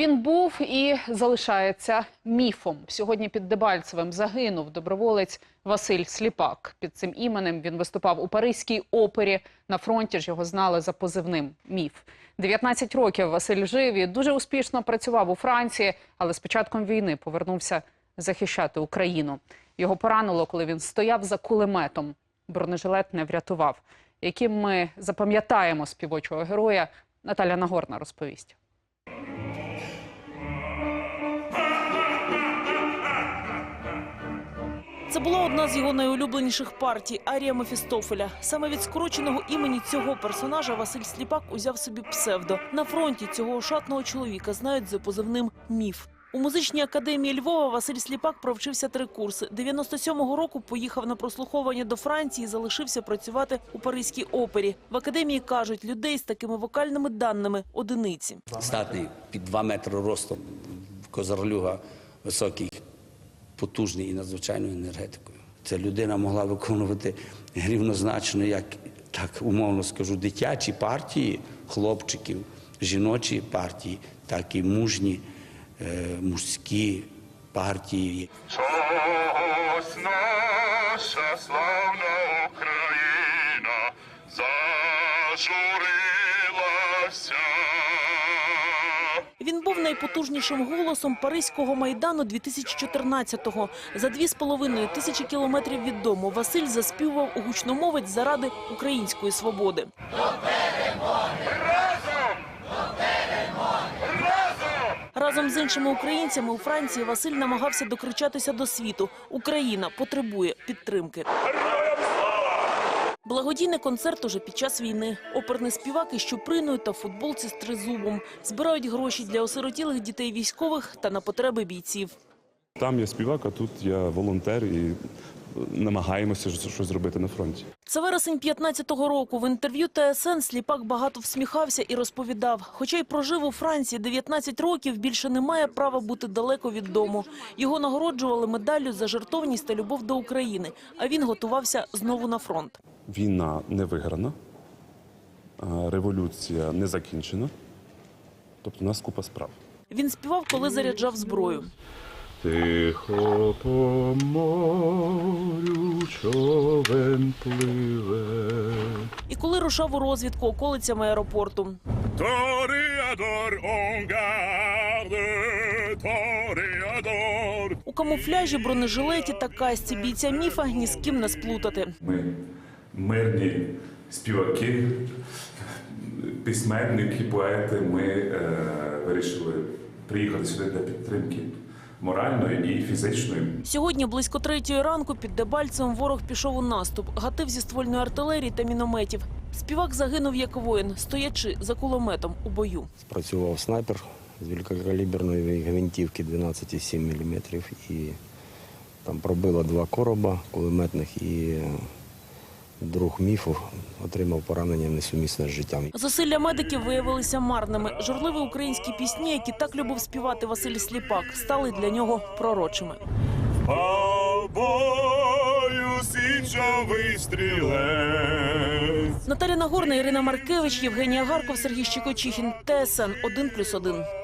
Він був і залишається міфом. Сьогодні під Дебальцевим загинув доброволець Василь Сліпак. Під цим іменем він виступав у Паризькій опері. На фронті ж його знали за позивним міф. 19 років Василь жив і дуже успішно працював у Франції, але з початком війни повернувся захищати Україну. Його поранило, коли він стояв за кулеметом. Бронежилет не врятував. Яким ми запам'ятаємо співочого героя, Наталя Нагорна розповість. Це була одна з його найулюбленіших партій Арія Мефістофеля. Саме від скороченого імені цього персонажа Василь Сліпак узяв собі псевдо. На фронті цього ошатного чоловіка знають за позивним міф. У музичній академії Львова Василь Сліпак провчився три курси. 97-го року поїхав на прослуховування до Франції і залишився працювати у Паризькій опері. В академії кажуть, людей з такими вокальними даними одиниці. Статний під 2 метри ростом, козарлюга високий, потужний і надзвичайною енергетикою. Ця людина могла виконувати рівнозначно, як так умовно скажу, дитячі партії хлопчиків, жіночі партії, так і мужні е, мужські партії. Ось наша славна Україна зажурилася. Найпотужнішим голосом Паризького майдану 2014-го. За дві з половиною тисячі кілометрів від дому Василь заспівував у гучномовець заради української свободи. Разом з іншими українцями у Франції Василь намагався докричатися до світу. Україна потребує підтримки. Благодійний концерт уже під час війни. Оперний співак із Чуприною та футболці з тризубом. Збирають гроші для осиротілих дітей військових та на потреби бійців. Там я співак, а тут я волонтер і намагаємося щось зробити на фронті. Це вересень 15-го року. В інтерв'ю ТСН Сліпак багато всміхався і розповідав. Хоча й прожив у Франції 19 років, більше не має права бути далеко від дому. Його нагороджували медаллю за жертовність та любов до України. А він готувався знову на фронт. Війна не виграна, революція не закінчена. Тобто у нас купа справ. Він співав, коли заряджав зброю. Тихо по морю човен пливе. І коли рушав у розвідку околицями аеропорту. Тореадор он гарде. У камуфляжі, бронежилеті та касті бійця міфа ні з ким не сплутати. Ми мирні співаки, письменники, поети. Ми е, вирішили приїхати сюди для підтримки моральної і фізичної. Сьогодні близько третьої ранку під Дебальцем ворог пішов у наступ, гатив зі ствольної артилерії та мінометів. Співак загинув як воїн, стоячи за кулеметом у бою. Працював снайпер з великокаліберної гвинтівки 12,7 мм і там пробило два короба кулеметних і друг міфу отримав поранення несумісне з життям. Зусилля медиків виявилися марними. Журливі українські пісні, які так любив співати Василь Сліпак, стали для нього пророчими. Наталя Нагорна, Ірина Маркевич, Євгенія Гарков, Сергій Щекочихін, ТСН 1+,1.